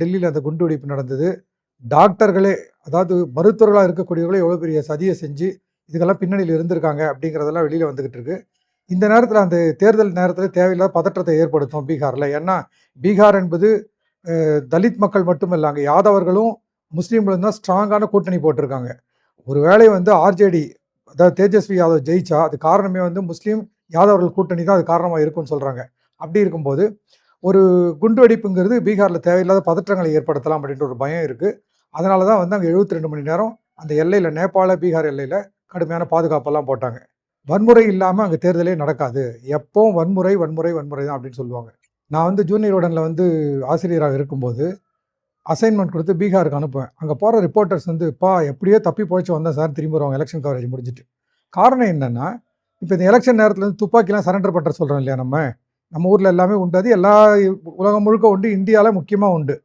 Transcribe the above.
டெல்லியில் அந்த குண்டு வெடிப்பு நடந்தது. டாக்டர்களே அதாவது மருத்துவர்களாக இருக்கக்கூடியவர்களே எவ்வளோ பெரிய சதியை செஞ்சு இதுக்கெல்லாம் பின்னணியில் இருந்திருக்காங்க அப்படிங்கிறதெல்லாம் வெளியில் வந்துக்கிட்டு இருக்கு. இந்த நேரத்தில் அந்த தேர்தல் நேரத்தில் தேவையில்லாத பதற்றத்தை ஏற்படுத்தும் பீகாரில். ஏன்னா பீகார் என்பது தலித் மக்கள் மட்டும் இல்லை அங்கே யாதவர்களும் முஸ்லீம்களும் தான் ஸ்ட்ராங்கான கூட்டணி போட்டிருக்காங்க. ஒரு வேளை வந்து ஆர்ஜேடி அதாவது தேஜஸ்வி யாதவ் ஜெயிச்சா அது காரணமே வந்து முஸ்லீம் யாதவர்கள் கூட்டணி தான் அது காரணமாக இருக்கும்னு சொல்கிறாங்க அப்படி இருக்கும்போது ஒரு குண்டுவெடிப்புங்கிறது பீகாரில் தேவையில்லாத பதற்றங்களை ஏற்படுத்தலாம் அப்படின்ற ஒரு பயம் இருக்குது அதனால தான் வந்து அங்கே 72 ரெண்டு மணி நேரம் அந்த எல்லையில் நேபாள பீகார் எல்லையில் கடுமையான பாதுகாப்பெல்லாம் போட்டாங்க. வன்முறை இல்லாமல் அங்கே தேர்தலே நடக்காது. எப்போவும் வன்முறை வன்முறை வன்முறை தான் அப்படின்னு சொல்லுவாங்க. நான் வந்து ஜூனியர் உடனில் வந்து ஆசிரியராக இருக்கும்போது அசைன்மெண்ட் கொடுத்து பீகாருக்கு அனுப்புவேன். அங்கே போகிற ரிப்போர்ட்டர்ஸ் வந்து பா எப்படியோ தப்பி போயிச்சு வந்தேன் சார். திரும்பி வருவாங்க எலெக்ஷன் கவரேஜ் முடிஞ்சிட்டு காரணம் என்னென்னா இப்போ இந்த எலெக்ஷன் நேரத்தில் வந்து துப்பாக்கிலாம் சரண்டர் பண்ணுற சொல்கிறோம் இல்லையா நம்ம? நம்ம ஊரில் எல்லாமே உண்டு. அது எல்லா உலகம் முழுக்க உண்டு. இந்தியாவில் முக்கியமாக உண்டு.